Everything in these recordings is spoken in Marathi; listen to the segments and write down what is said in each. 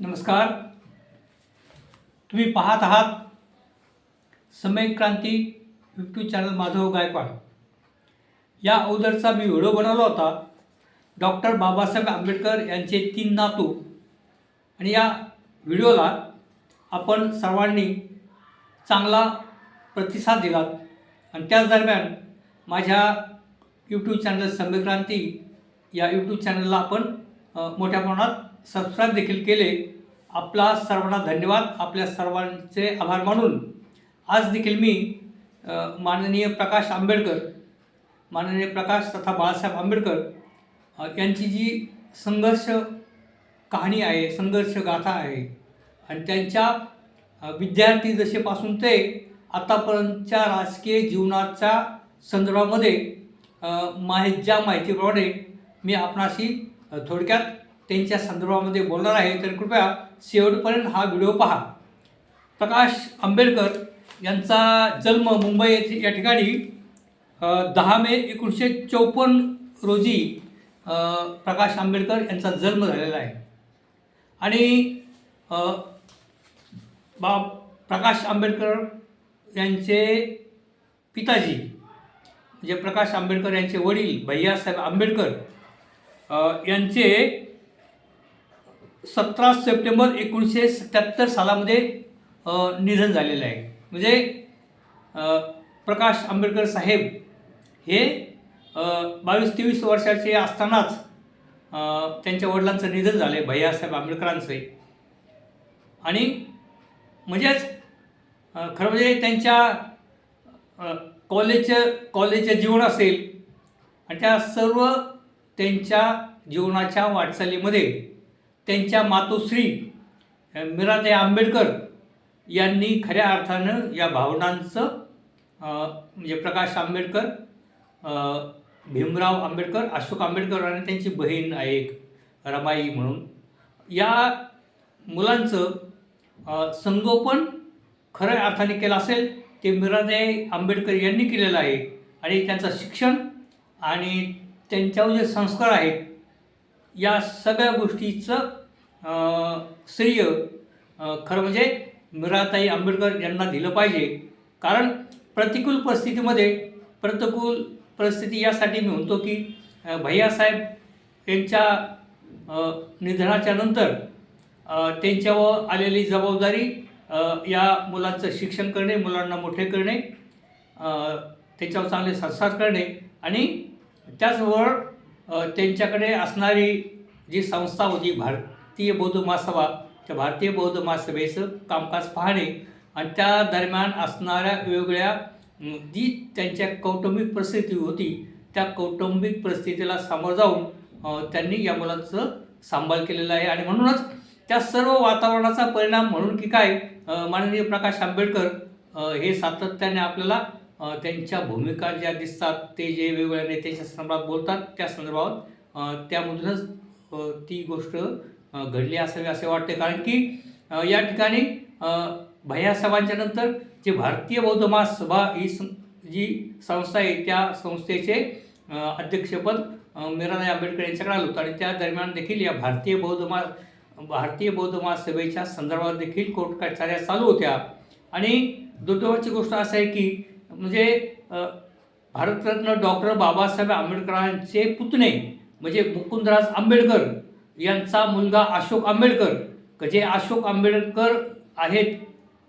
नमस्कार. तुम्ही पाहत आहात समय क्रांती यूट्यूब चॅनल माधव गायकवाड. या अगोदरचा मी व्हिडिओ बनवला होता. डॉक्टर बाबासाहेब आंबेडकर यांचे तीन नातू. आणि या व्हिडिओला आपण सर्वांनी चांगला प्रतिसाद दिलात. आणि त्याच दरम्यान माझ्या यूट्यूब चॅनल संमेक्रांती या यूट्यूब चॅनलला आपण मोठ्या प्रमाणात सबस्क्राईब देखील केले. आपला सर्वांना धन्यवाद. आपल्या सर्वांचे आभार मानून. आज देखील मी माननीय प्रकाश आंबेडकर माननीय प्रकाश तथा बाळासाहेब आंबेडकर यांची जी संघर्ष कहाणी आहे संघर्ष गाथा आहे आणि त्यांच्या विद्यार्थी दशेपासून ते आतापर्यंतच्या राजकीय जीवनाच्या संदर्भामध्ये अ, ज्या माहितीप्रमाणे मी आपणाशी थोडक्यात त्यांच्या संदर्भामध्ये बोलणार आहे तर कृपया शेवटपर्यंत हा व्हिडिओ पहा. प्रकाश आंबेडकर यांचा जन्म मुंबई येथे या ठिकाणी दहा मे एकोणीसशे चौपन्न रोजी प्रकाश आंबेडकर यांचा जन्म झालेला आहे. आणि बा प्रकाश आंबेडकर यांचे पिताजी म्हणजे प्रकाश आंबेडकर यांचे वडील भैयासाहेब आंबेडकर यांचे सतरा सप्टेंबर एकोणीसशे सत्याहत्तर सालामध्ये निधन झालेलं आहे. म्हणजे प्रकाश आंबेडकर साहेब हे बावीस तेवीस वर्षाचे असतानाच त्यांच्या वडिलांचं निधन झालं आहे भैयासाहेब आंबेडकरांचं आणि म्हणजेच खरं म्हणजे त्यांच्या कॉलेजचं कॉलेजचं जीवन असेल आणि त्या सर्व त्यांच्या जीवनाच्या वाटचालीमध्ये त्यांच्या मातोश्री मीराताई आंबेडकर यांनी खऱ्या अर्थानं या भावनांचं म्हणजे प्रकाश आंबेडकर भीमराव आंबेडकर अशोक आंबेडकर आणि त्यांची बहीण आहे एक रमाई म्हणून. या मुलांचं संगोपन खऱ्या अर्थाने केलं असेल ते मीराताई आंबेडकर यांनी केलेलं आहे. आणि त्यांचं शिक्षण आणि त्यांच्यावर जे संस्कार आहेत या सगळ्या गोष्टीचं श्रेय खरं म्हणजे मीराताई आंबेडकर यांना दिलं पाहिजे. कारण प्रतिकूल परिस्थितीमध्ये प्रतिकूल परिस्थिती यासाठी मी म्हणतो की भैयासाहेब यांच्या निधनाच्या नंतर त्यांच्यावर आलेली जबाबदारी या मुलांचं शिक्षण करणे मुलांना मोठे करणे त्याच्यावर त्यांच्यावर चांगले संस्कार करणे आणि त्याचबरोबर त्यांच्याकडे असणारी जी संस्था होती भारतीय बौद्ध महासभा त्या भारतीय बौद्ध महासभेचं कामकाज पाहणे आणि त्या दरम्यान असणाऱ्या वेगवेगळ्या जी त्यांच्या कौटुंबिक परिस्थिती होती त्या कौटुंबिक परिस्थितीला सामोरं जाऊन त्यांनी या मुलांचं सांभाळ केलेलं आहे. आणि म्हणूनच त्या सर्व वातावरणाचा परिणाम म्हणून की काय माननीय प्रकाश आंबेडकर हे सातत्याने आपल्याला त्यांच्या भूमिका ज्या दिसतात ते जे वेगवेगळ्या नेत्यांच्या संदर्भात बोलतात त्या संदर्भात त्यामधूनच ती गोष्ट घडली असावी असे वाटते. कारण की या ठिकाणी अ, भैयासाहेबांच्या नंतर जे भारतीय बौद्ध महासभा ही सं जी संस्था आहे त्या संस्थेचे अध्यक्षपद मीराबाई आंबेडकर यांच्याकडे आलं होतं. आणि त्या दरम्यान देखील या भारतीय बौद्ध महा भारतीय बौद्ध महासभेच्या संदर्भात देखील कोर्ट कचऱ्या चालू होत्या. आणि दुर्दैवाची गोष्ट असं आहे की म्हणजे भारतरत्न डॉक्टर बाबासाहेब आंबेडकरांचे पुतणे म्हणजे मुकुंदराज आंबेडकर यांचा मुलगा अशोक आंबेडकर क जे अशोक आंबेडकर आहेत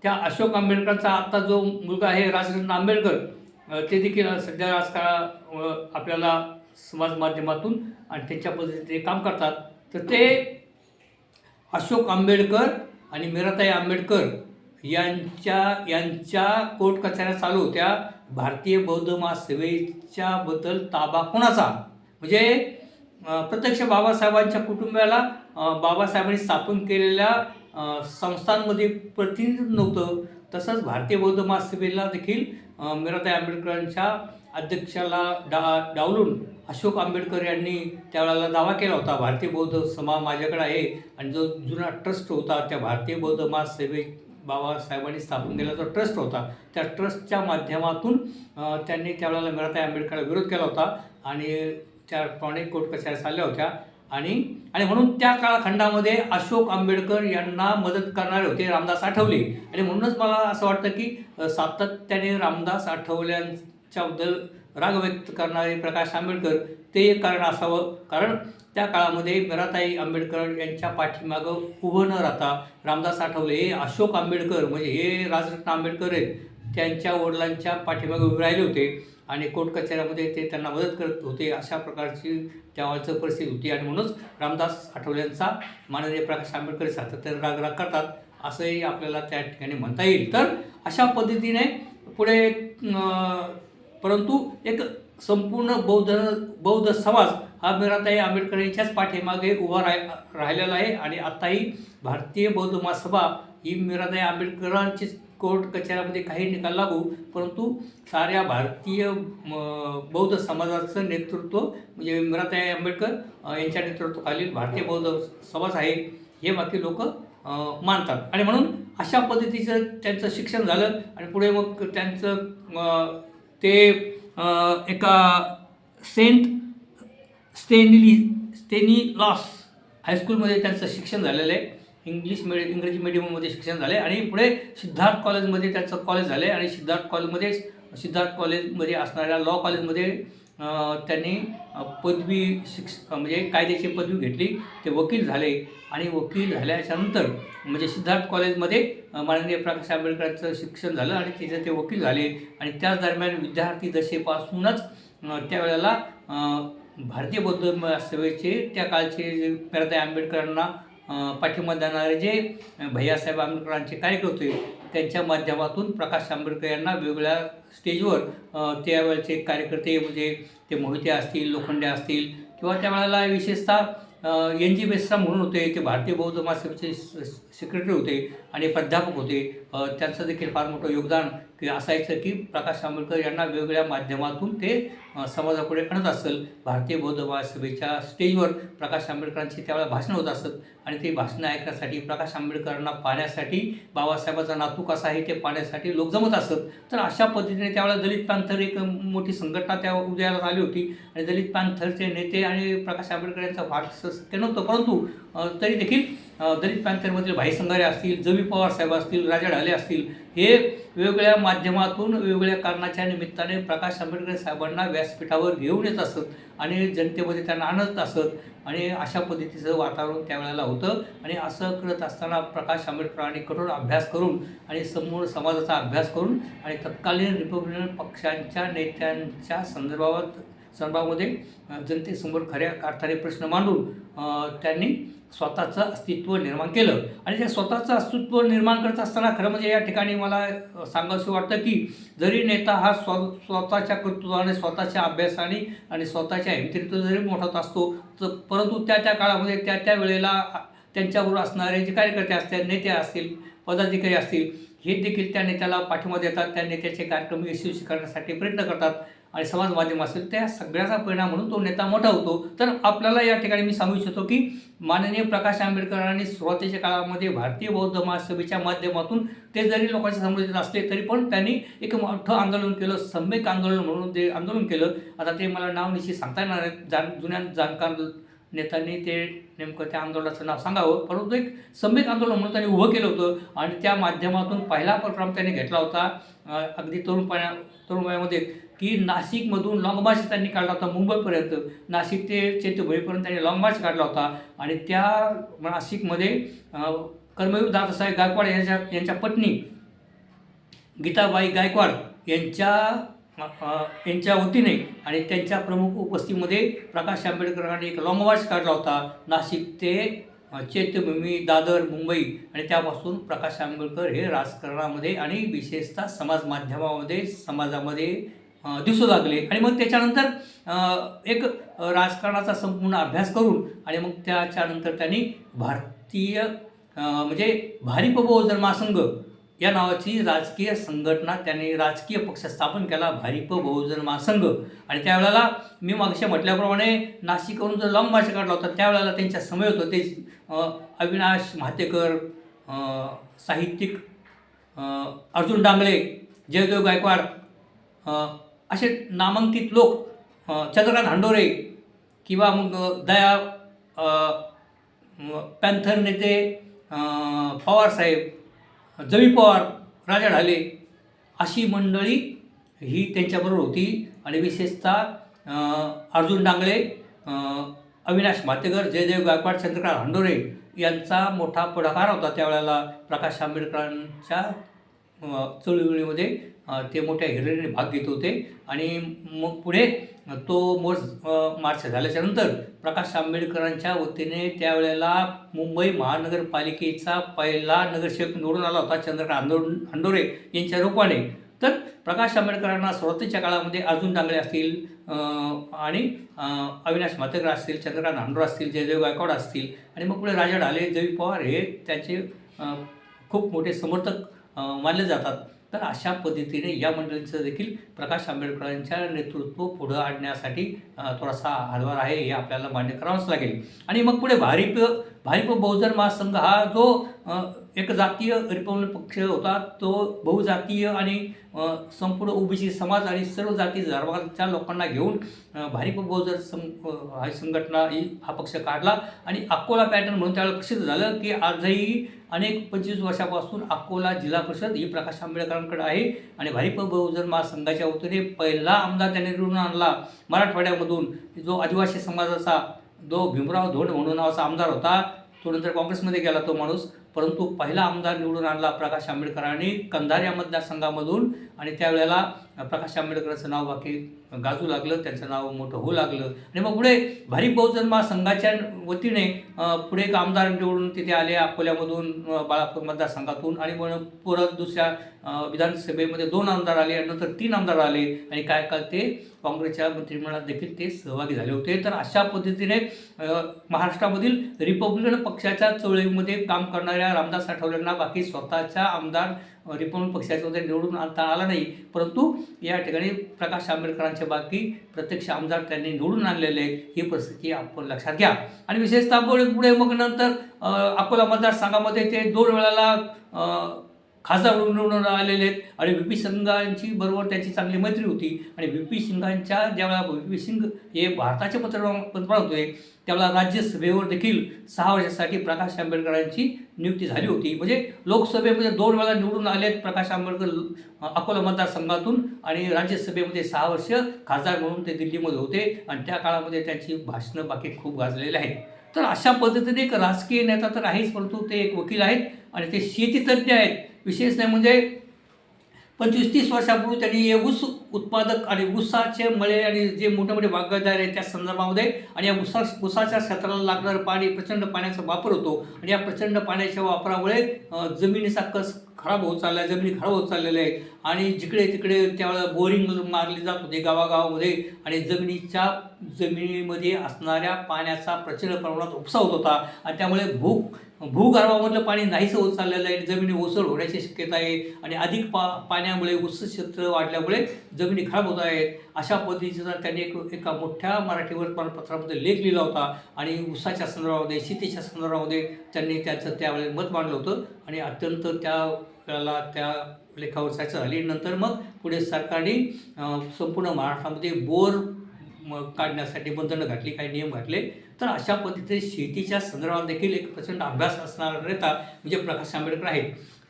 त्या अशोक आंबेडकरांचा आत्ता जो मुलगा आहे राजरत्न आंबेडकर ते देखील सध्या राजकारण आपल्याला समाज माध्यमातून आणि त्यांच्या पद्धतीने ते काम करतात. तर ते अशोक आंबेडकर आणि मीराताई आंबेडकर यांच्या यांच्या कोटकचऱ्या चालू होत्या. भारतीय बौद्ध महासेवेच्या बद्दल ताबा कोणाचा? म्हणजे प्रत्यक्ष बाबासाहेबांच्या कुटुंबाला बाबासाहेबांनी स्थापन केलेल्या संस्थांमध्ये प्रतिनिधित्व नव्हतं. तसंच भारतीय बौद्ध महासभेला देखील अ, मीराताई आंबेडकरांच्या अध्यक्षाला डा डावलून अशोक आंबेडकर यांनी त्यावेळेला दावा केला होता. भारतीय बौद्ध सभा माझ्याकडे आहे आणि जो जुना ट्रस्ट होता त्या भारतीय बौद्ध महासभे बाबासाहेबांनी स्थापन केला जो ट्रस्ट होता त्या ट्रस्टच्या माध्यमातून त्यांनी त्यावेळेला मीराताई आंबेडकरला विरोध केला होता आणि त्याप्रमाणे कोर्ट कचऱ्या चालल्या होत्या आणि आणि म्हणून त्या काळाखंडामध्ये अशोक आंबेडकर यांना मदत करणारे होते रामदास आठवले. आणि म्हणूनच मला असं वाटतं की सातत्याने रामदास आठवल्यांच्याबद्दल राग व्यक्त करणारे प्रकाश आंबेडकर ते एक कारण असावं. कारण त्या काळामध्ये मीराताई आंबेडकर यांच्या पाठीमागं उभं न राहता रामदास आठवले हे अशोक आंबेडकर म्हणजे हे राजरत्न आंबेडकर आहेत त्यांच्या वडिलांच्या पाठीमागे उभे राहिले होते आणि कोर्ट कचऱ्यामध्ये ते त्यांना मदत करत होते अशा प्रकारची त्यावेळचं परिस्थिती होती. आणि म्हणूनच रामदास आठवल्यांचा माननीय प्रकाश आंबेडकर सातत्याने राग करतात असंही आपल्याला त्या ठिकाणी म्हणता येईल. तर अशा पद्धतीने पुढे परंतु एक संपूर्ण बौद्ध बौद्ध समाज हा मीराताई आंबेडकर यांच्याच पाठीमागे उभा राह राहिलेला आहे आणि आताही भारतीय बौद्ध महासभा ही मीराताई आंबेडकरांची कोर्ट कचऱ्यामध्ये काही निकाल लागू परंतु साऱ्या भारतीय बौद्ध समाजाचं नेतृत्व म्हणजे मीराताई आंबेडकर यांच्या नेतृत्वाखालील भारतीय बौद्ध समाज आहे हे बाकी लोक मानतात. आणि म्हणून अशा पद्धतीचं त्यांचं शिक्षण झालं आणि पुढे मग त्यांचं ते एका सेंट स्टेनिली स्टेनिलॉस हायस्कूलमध्ये त्यांचं शिक्षण झालेलं आहे. इंग्लिश मिडियम इंग्रजी मिडियममध्ये शिक्षण झाले आणि पुढे सिद्धार्थ कॉलेजमध्ये त्यांचं कॉलेज झालं आहे आणि सिद्धार्थ कॉलेजमध्येच सिद्धार्थ कॉलेजमध्ये असणाऱ्या लॉ कॉलेजमध्ये त्यांनी पदवी शिक्ष म्हणजे कायद्याची पदवी घेतली. ते वकील झाले आणि वकील झाल्याच्यानंतर म्हणजे सिद्धार्थ कॉलेजमध्ये माननीय प्रकाश आंबेडकरांचं शिक्षण झालं आणि तिथे ते वकील झाले. आणि त्याच दरम्यान विद्यार्थी दशेपासूनच त्यावेळेला भारतीय बौद्ध सेवेचे त्या काळचे जे मीराताई आंबेडकरांना पाठिंबा देणारे जे भैयासाहेब आंबेडकरांचे कार्यकर्ते त्यांच्या माध्यमातून प्रकाश आंबेडकर यांना वेगवेगळ्या स्टेजवर त्यावेळेचे कार्यकर्ते म्हणजे ते मोहिते असतील लोखंडे असतील किंवा त्यावेळेला विशेषतः एन जी बेस्रा म्हणून होते ते भारतीय बौद्ध महासभेचे सेक्रेटरी होते आणि प्राध्यापक होते. त्यांचं देखील फार मोठं योगदान की असायचं की प्रकाश आंबेडकर यांना वेगवेगळ्या माध्यमातून ते समाजापुढे आणत असेल भारतीय बौद्ध महासभेच्या स्टेजवर प्रकाश आंबेडकरांची त्यावेळेला भाषणं होत असत. आणि ते भाषणं ऐकण्यासाठी प्रकाश आंबेडकरांना पाहण्यासाठी बाबासाहेबाचा नातू कसा आहे ते पाहण्यासाठी लोक जमत असत. तर अशा पद्धतीने त्यावेळेला दलित पॅन्थर एक मोठी संघटना त्या उदयाला आली होती. आणि दलित पॅन्थरचे नेते आणि प्रकाश आंबेडकर यांचा भाग शक्य नव्हतं. परंतु तरी देखील दलित पॅन्थरमधील भाई संघारे असतील जवी पवार साहेब असतील राजा ढाले असतील हे वेगवेगळ्या माध्यमातून वेगवेगळ्या कारणाच्या निमित्ताने प्रकाश आंबेडकर साहेबांना व्यासपीठावर घेऊन येत असत आणि जनतेमध्ये त्यांना आणत असत आणि अशा पद्धतीचं वातावरण त्यावेळेला होतं. आणि असं करत असताना प्रकाश आंबेडकरांनी कठोर अभ्यास करून आणि समोर समाजाचा अभ्यास करून आणि तत्कालीन रिपब्लिकन पक्षांच्या नेत्यांच्या संदर्भात संदर्भामध्ये जनतेसमोर खऱ्या अर्थाने प्रश्न मांडून त्यांनी स्वतःचं अस्तित्व निर्माण केलं. आणि त्या स्वतःचं अस्तित्व निर्माण करत असताना खरं म्हणजे या ठिकाणी मला अ, सांगावंसं वाटतं की जरी नेता हा स्व स्वतःच्या कर्तृत्वाने स्वतःच्या अभ्यासाने आणि स्वतःच्या हिमतीतून जरी मोठा होत असतो तर परंतु त्या त्या काळामध्ये त्या त्या वेळेला त्यांच्याबरोबर असणारे जे कार्यकर्ते असतील नेते असतील पदाधिकारी असतील हे देखील त्या नेत्याला पाठिंबा देतात त्या नेत्याचे कार्यक्रम यशस्वी करण्यासाठी प्रयत्न करतात. आणि समाज माध्यम असेल त्या सगळ्याचा परिणाम म्हणून तो नेता मोठा होतो. तर आपल्याला या ठिकाणी मी सांगू इच्छितो की माननीय प्रकाश आंबेडकरांनी सुरुवातीच्या काळामध्ये भारतीय बौद्ध महासभेच्या माध्यमातून ते जरी लोकांच्या समोर येत असले तरी पण त्यांनी एक मोठं आंदोलन केलं सम्यक आंदोलन म्हणून ते आंदोलन केलं. आता ते मला नाव निश्चित सांगता येणार नाही जाण जुन्या जाणकार नेत्यांनी ते नेमकं त्या आंदोलनाचं नाव सांगावं. परंतु एक सम्यक आंदोलन म्हणून त्यांनी उभं केलं होतं आणि त्या माध्यमातून पहिला उपक्रम त्यांनी घेतला होता. अगदी तरुणपणा तरुणवयामध्ये की नाशिकमधून लाँग मार्च त्यांनी काढला होता मुंबईपर्यंत. नाशिक ते चैत्यभूमीपर्यंत त्यांनी लाँग मार्च काढला होता. आणि त्या नाशिकमध्ये कर्मयू कर्मवीर दादासाहेब गायकवाड यांच्या यांच्या पत्नी गीताबाई गायकवाड यांच्या यांच्या वतीने आणि त्यांच्या प्रमुख उपस्थितीमध्ये प्रकाश आंबेडकरांनी एक लॉंग मार्च काढला होता. नाशिक ते चैत्यभूमी दादर मुंबई आणि त्यापासून प्रकाश आंबेडकर हे राजकारणामध्ये आणि विशेषतः समाज माध्यमामध्ये समाजामध्ये दिसू लागले. आणि मग त्याच्यानंतर एक राजकारणाचा संपूर्ण अभ्यास करून आणि मग त्याच्यानंतर त्यांनी भारतीय म्हणजे भारिप बहुजन महासंघ या नावाची राजकीय संघटना त्यांनी राजकीय पक्ष स्थापन केला भारिप बहुजन महासंघ. आणि त्यावेळेला मी मागच्या म्हटल्याप्रमाणे नाशिकवरून जो लांब मार्च काढला होता त्यावेळेला त्यांच्या समय होते. ते अविनाश म्हातेकर साहित्यिक अर्जुन डांगळे जयदेव गायकवाड असे नामांकित लोक चंद्रकांत हांडोरे किंवा मग दया पॅन्थर नेते पवारसाहेब जवी पवार राजा ढाले अशी मंडळी ही त्यांच्याबरोबर होती. आणि विशेषतः अर्जुन डांगळे अविनाश मातेकर जयदेव गायकवाड चंद्रकांत हांडोरे यांचा मोठा पुढाकार होता त्यावेळेला प्रकाश आंबेडकरांच्या चळवळीमध्ये. ते मोठ्या हिरिरीने भाग घेत होते. आणि मग पुढे तो मोर्च मार्च झाल्याच्यानंतर प्रकाश आंबेडकरांच्या वतीने त्यावेळेला मुंबई महानगरपालिकेचा पहिला नगरसेवक निवडून आला होता चंद्रकांत आंदो हंडोरे यांच्या रूपाने. तर प्रकाश आंबेडकरांना सुरुवातीच्या काळामध्ये अर्जुन डांगळे असतील आणि अविनाश मातेकर असतील चंद्रकांत हंडोरे असतील जयदेव गायकवाड असतील आणि मग पुढे राजा ढाले जवी पवार हे त्यांचे खूप मोठे समर्थक मानले जातात. तर अशा पद्धतीने या मंडळींचं देखील प्रकाश आंबेडकरांच्या नेतृत्व पुढं आणण्यासाठी थोडासा हातभार आहे हे आपल्याला मान्य करावंच लागेल. आणि मग पुढे भारिप भाईप बहुजन महासंघ हा जो एक जातीय रिपब्लिक पक्ष होता तो बहुजातीय आणि संपूर्ण ओबीसी समाज आणि सर्व जाती धर्माच्या लोकांना घेऊन भारीप भारिप बहुजन संघ हा संघटना ही हा पक्ष काढला. आणि अकोला पॅटर्न म्हणून त्याला प्रसिद्ध झालं की आजही अनेक पंचवीस वर्षापासून अकोला जिल्हा परिषद ही प्रकाश आंबेडकरांकडे आहे. आणि भारिप बहुजन महासंघाच्या वतीने पहिला आमदार त्याने निवडून आणला मराठवाड्यामधून जो आदिवासी समाजाचा जो भीमराव धोंड म्हणून नावाचा आमदार होता. तो नंतर काँग्रेसमध्ये गेला तो माणूस. परंतु पहिला आमदार निवडून आणला प्रकाश आंबेडकरांनी कंधार या मतदारसंघामधून. आणि त्यावेळेला प्रकाश आंबेडकरांचं नाव बाकी गाजू लागलं त्यांचं नाव मोठं होऊ लागलं. आणि मग पुढे भारिप बहुजन महासंघाच्या वतीने पुढे एक आमदार निवडून तिथे आले अकोल्यामधून बाळापूर मतदारसंघातून. आणि मग परत दुसऱ्या विधानसभेमध्ये दोन आमदार आले आणि नंतर तीन आमदार आले. आणि काय काल ते काँग्रेसच्या मंत्रिमंडळात देखील ते सहभागी झाले होते. तर अशा पद्धतीने महाराष्ट्रामधील रिपब्लिकन पक्षाच्या चळवळीमध्ये काम करणारे वेळा रामदास आठवलेंना बाकी स्वतःच्या आमदार रिपब्लिक पक्षाच्या वगैरे निवडून आणता आला नाही. परंतु या ठिकाणी प्रकाश आंबेडकरांच्या बाकी प्रत्यक्ष आमदार त्यांनी निवडून आणलेले आहेत. ही परिस्थिती आपण लक्षात घ्या. आणि विशेषतः पुढे पुढे मग नंतर अकोला मतदारसंघामध्ये ते दोन वेळाला खासदार निवडून आलेले आहेत. आणि व्ही पी सिंगांची बरोबर त्यांची चांगली मैत्री होती. आणि व्ही पी सिंगांच्या ज्यावेळेला व्ही पी सिंग हे भारताचे पंतप्रधान पंतप्रधान होते त्यावेळेला राज्यसभेवर देखील सहा वर्षासाठी प्रकाश आंबेडकरांची नियुक्ती झाली होती. म्हणजे लोकसभेमध्ये दोन वेळा निवडून आलेत प्रकाश आंबेडकर अकोला मतदारसंघातून आणि राज्यसभेमध्ये सहा वर्ष खासदार म्हणून ते दिल्लीमध्ये होते आणि त्या काळामध्ये त्यांची भाषणं बाकी खूप गाजलेली आहेत. तर अशा पद्धतीने एक राजकीय नेता तर आहेच परंतु ते एक वकील आहेत आणि ते शेतीतज्ञ आहेत. विशेष नाही म्हणजे पंचवीस तीस वर्षापूर्वी त्यांनी हे ऊस उत्पादक आणि ऊसाचे मळे आणि जे मोठे मोठे बागायतदार आहेत त्या संदर्भामध्ये आणि या ऊसा ऊसाच्या क्षेत्राला लागणारं पाणी प्रचंड पाण्याचा वापर होतो. आणि या प्रचंड पाण्याच्या वापरामुळे जमिनीचा कस खराब होत चालला आहे जमिनी खराब होत चाललेल्या आहेत. आणि जिकडे तिकडे त्यावेळेला बोरिंग मारली जात होते गावागावामध्ये आणि जमिनीच्या जमिनीमध्ये असणाऱ्या पाण्याचा प्रचंड प्रमाणात उपसा होत होता. आणि त्यामुळे भूक भूगर्भामधलं पाणी नाहीसं होत चाललेलं आहे. जमिनी ओसळ होण्याची शक्यता आहे. आणि अधिक पा पाण्यामुळे उच्च क्षेत्र वाढल्यामुळे जमिनी खराब होत आहेत. अशा पद्धतीचा त्यांनी एक एका मोठ्या मराठी वर्तमानपत्रामध्ये लेख लिहिला होता आणि उसाच्या संदर्भामध्ये शेतीच्या संदर्भामध्ये त्यांनी त्याचं त्यावेळेस मत मांडलं होतं. आणि अत्यंत त्या वेळेला त्या लेखावर चर्चा झाली. नंतर मग पुढे सरकारने संपूर्ण महाराष्ट्रामध्ये बोर म- काढण्यासाठी बंधनं घातली काही नियम घातले. तर अशा पद्धतीने शेतीच्या संदर्भात देखील एक प्रचंड अभ्यास असणारा नेता म्हणजे प्रकाश आंबेडकर आहेत.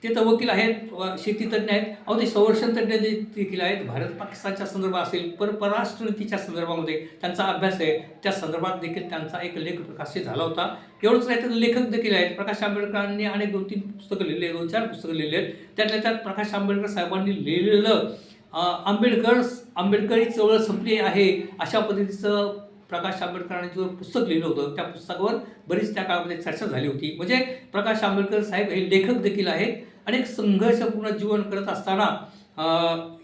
ते तर वकील आहेत शेतीतज्ञ आहेत. अहो ते संरक्षण तज्ज्ञ जे- देखील आहेत भारत पाकिस्तानच्या संदर्भात असेल पर परराष्ट्र नीतीच्या संदर्भामध्ये त्यांचा अभ्यास आहे. त्या संदर्भात देखील त्यांचा एक लेख प्रकाशित झाला होता. एवढंच नाही तर लेखक देखील आहेत. प्रकाश आंबेडकरांनी अनेक दोन तीन पुस्तकं लिहिली आहेत दोन चार पुस्तकं लिहिली आहेत. त्यातल्या त्यात प्रकाश आंबेडकर साहेबांनी लिहिलेलं आंबेडकर आंबेडकरी चळवळ संपली आहे अशा पद्धतीचं प्रकाश आंबेडकरांनी जो पुस्तक लिहिलं होतं त्या पुस्तकावर बरीच त्या काळामध्ये चर्चा झाली होती. म्हणजे प्रकाश आंबेडकर साहेब हे लेखक देखील आहेत आणि एक संघर्षपूर्ण जीवन करत असताना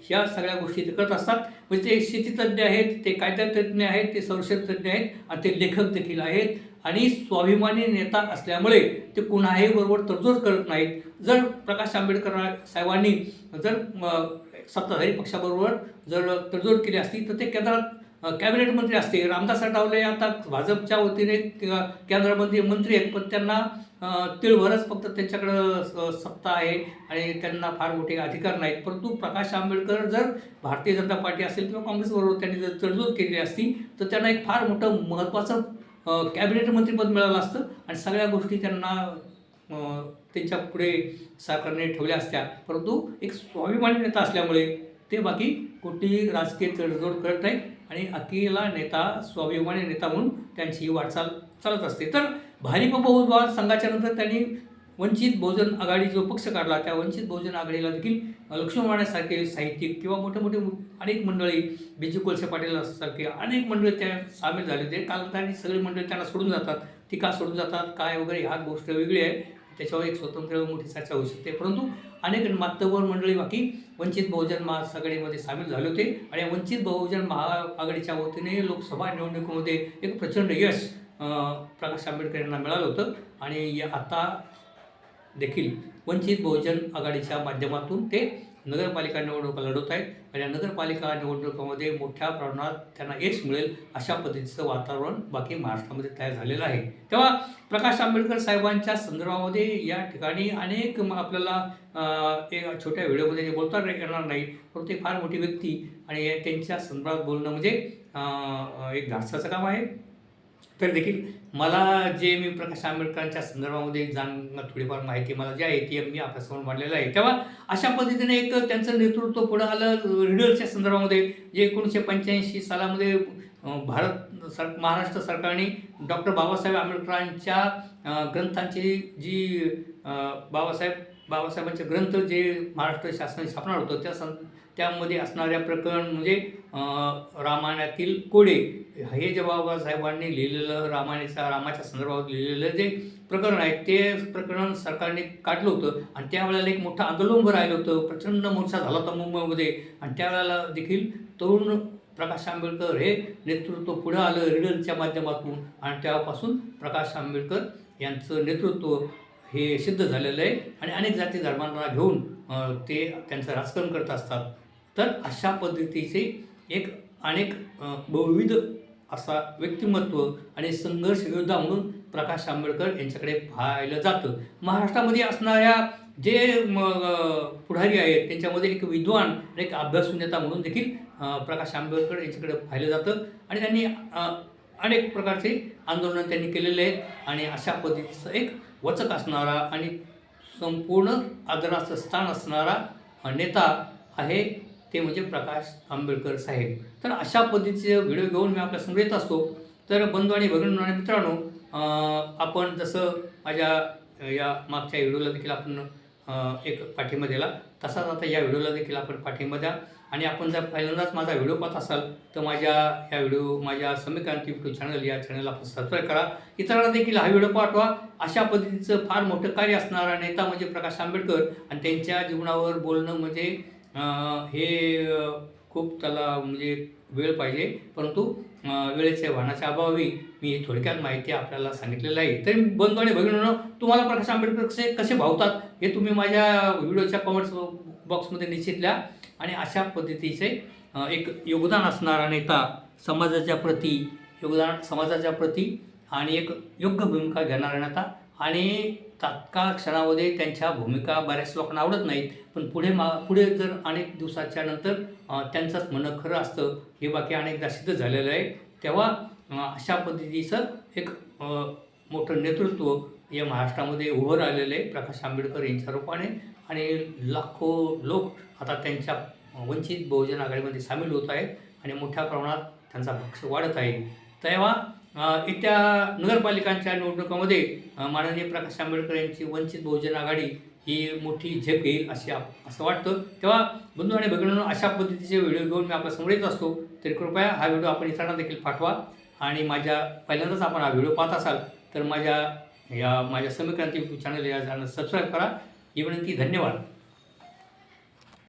ह्या सगळ्या गोष्टी ते करत असतात. म्हणजे ते शेतीतज्ञ आहेत ते कायद्यातज्ञ आहेत ते संरक्षणतज्ञ आहेत आणि ते लेखक देखील आहेत. आणि स्वाभिमानी नेता असल्यामुळे ते कुणाही बरोबर तडजोड करत नाहीत. जर प्रकाश आंबेडकर साहेबांनी जर सत्ताधारी पक्षाबरोबर जर तडजोड केली असती तर ते केंद्रात कॅबिनेट मंत्री असते रामदास आठवले आता भाजपच्या वतीने केंद्रामध्ये मंत्री आहेत पण त्यांना तिळभरच फक्त त्यांच्याकडं स- सत्ता आहे आणि त्यांना फार मोठे अधिकार नाहीत. परंतु प्रकाश आंबेडकर जर भारतीय जनता पार्टी असेल किंवा काँग्रेसबरोबर त्यांनी जर तडजोड केली असती तर त्यांना एक फार मोठं महत्त्वाचं कॅबिनेट मंत्रीपद मिळालं असतं. आणि सगळ्या गोष्टी त्यांना त्यांच्या पुढे सरकारने ठेवल्या असत्या. परंतु एक स्वाभिमानी नेता असल्यामुळे ते बाकी कुठलीही राजकीय तडजोड करत नाहीत आणि अकेला नेता स्वाभिमानी नेता म्हणून त्यांची ही वाटचाल चालत असते. तर भारिप बहुजन संघाच्या नंतर त्यांनी वंचित बहुजन आघाडी जो पक्ष काढला त्या वंचित बहुजन आघाडीला देखील लक्ष्मणसारखे साहित्यिक किंवा मोठे मोठे अनेक मंडळी बिजू कोळसे पाटील सारखे अनेक मंडळी त्या सामील झाले ते त्यांनी सगळी मंडळी त्यांना सोडून जातात. ती का सोडून जातात. काय वगैरे ह्या गोष्ट वेगळी आहे. त्याच्यावर एक स्वतंत्र मोठी चर्चा होऊ शकते. परंतु अनेक मातवर मंडळी बाकी वंचित बहुजन महाआघाडीमध्ये सामील झाले होते आणि वंचित बहुजन महाआघाडीच्या वतीने लोकसभा निवडणुकीमध्ये एक प्रचंड यश प्रकाश आंबेडकर यांना मिळालं होतं. आणि या आता देखील वंचित बहुजन आघाडीच्या माध्यमातून ते नगरपालिका निवडणुका लढवत आहेत आणि या नगरपालिका निवडणुकामध्ये मोठ्या प्रमाणात त्यांना यश मिळेल अशा पद्धतीचं वातावरण बाकी महाराष्ट्रामध्ये तयार झालेलं आहे. तेव्हा प्रकाश आंबेडकर साहेबांच्या संदर्भामध्ये या ठिकाणी अनेक आपल्याला एक छोट्या व्हिडिओमध्ये जे बोलता येणार नाही. परंतु ते फार मोठी व्यक्ती आणि त्यांच्या संदर्भात बोलणं म्हणजे एक धाडसाचं काम आहे. तर देखील मला जे मी प्रकाश आंबेडकरांच्या संदर्भामध्ये जाण थोडीफार माहिती मला जी आहे ती मी आपल्यासमोर मांडलेलं आहे. तेव्हा अशा पद्धतीने एक त्यांचं नेतृत्व पुढं आलं रिडलच्या संदर्भामध्ये जे एकोणीसशे पंच्याऐंशी सालामध्ये भारत सर महाराष्ट्र सरकारने डॉक्टर बाबासाहेब आंबेडकरांच्या ग्रंथांची जी बाबासाहेब बाबासाहेबांचे ग्रंथ जे महाराष्ट्र शासनाने छापणार होतं त्या सं त्यामध्ये असणाऱ्या प्रकरण म्हणजे रामायणातील कोडे. हे जे बाबासाहेबांनी लिहिलेलं रामायणाच्या रामाच्या संदर्भात लिहिलेलं जे प्रकरण आहे ते प्रकरण सरकारने काढलं होतं आणि त्यावेळेला एक मोठं आंदोलन उभं राहिलं होतं. प्रचंड मोर्चा झाला होता मुंबईमध्ये. आणि त्यावेळेला देखील तरुण प्रकाश आंबेडकर हे नेतृत्व पुढं आलं रिडलच्या माध्यमातून. आणि तेव्हापासून प्रकाश आंबेडकर यांचं नेतृत्व हे सिद्ध झालेलं आहे. आणि अनेक जाती धर्मांना घेऊन ते त्यांचं राजकारण करत असतात. तर अशा पद्धतीचे एक अनेक बहुविध असा व्यक्तिमत्व आणि संघर्ष योद्धा म्हणून प्रकाश आंबेडकर यांच्याकडे पाहिलं जातं. महाराष्ट्रामध्ये असणाऱ्या जे पुढारी आहेत त्यांच्यामध्ये एक विद्वान आणि एक अभ्यासू नेता म्हणून देखील प्रकाश आंबेडकर यांच्याकडे पाहिलं जातं. आणि त्यांनी अनेक प्रकारचे आंदोलनं त्यांनी केलेले आहेत. आणि अशा पद्धतीचं एक वचक असणारा आणि संपूर्ण आदराचं स्थान असणारा नेता आहे ते म्हणजे प्रकाश आंबेडकर साहेब. तर अशा पद्धतीचे व्हिडिओ घेऊन मी आपल्यासमोर येत असतो. तर बंधू आणि भगिनी आणि मित्रांनो आपण जसं माझ्या या मागच्या व्हिडिओला देखील आपण एक पाठिंबा दिला तसाच आता या व्हिडिओला देखील आपण पाठिंबा द्या. आणि आपण जर पहिल्यांदाच माझा व्हिडिओ पाहत असाल तर माझ्या या व्हिडिओ माझ्या समीक्रांती यूट्यूब चॅनल या चॅनलला आपण सबस्क्राईब करा. इतरांना देखील हा व्हिडिओ पाठवा. अशा पद्धतीचं फार मोठं कार्य असणारा नेता म्हणजे प्रकाश आंबेडकर. आणि त्यांच्या जीवनावर बोलणं म्हणजे हे खूप त्याला म्हणजे वेळ पाहिजे. परंतु वेळेच्या भानाच्या अभावी मी थोडक्यात माहिती आपल्याला सांगितलेलं आहे. तरी बंधू आणि भगिनीनं तुम्हाला प्रकाश आंबेडकर कसे कसे भावतात हे तुम्ही माझ्या व्हिडिओच्या कमेंट्स बॉक्समध्ये निश्चित लिहा आणि अशा पद्धतीचे एक योगदान असणारा नेता समाजाच्या प्रती योगदान समाजाच्या प्रती आणि एक योग्य भूमिका घेणारा नेता आणि तात्काळ क्षणामध्ये त्यांच्या भूमिका बऱ्याच लोकांना आवडत नाहीत. पण पुढे मा पुढे जर अनेक दिवसाच्या नंतर त्यांचंच म्हणणं खरं असतं हे बाकी अनेकदा सिद्ध झालेलं आहे. तेव्हा अशा पद्धतीचं एक मोठं नेतृत्व या महाराष्ट्रामध्ये उभं राहिलेलं आहे. प्रकाश आंबेडकर यांच्या रूपाने. आणि लाखो लोक आता त्यांच्या वंचित बहुजन आघाडीमध्ये सामील होत आहेत. आणि मोठ्या प्रमाणात त्यांचा पक्ष वाढत आहे. तेव्हा येत्या नगरपालिकांच्या निवडणुकामध्ये माननीय प्रकाश आंबेडकर यांची वंचित बहुजन आघाडी ही मोठी झेप घेईल अशी आप- असं वाटतं. तेव्हा बंधू आणि भगिनींनो अशा पद्धतीचे व्हिडिओ घेऊन मी आपल्यासमोर येत असतो. तरी कृपया हा व्हिडिओ आपण इतरांना देखील पाठवा. आणि माझ्या पहिल्यांदाच आपण हा व्हिडिओ पाहत असाल तर माझ्या या माझ्या समीक्रांती चॅनल या चॅनल सबस्क्राईब करा. ही विनंती धन्यवाद.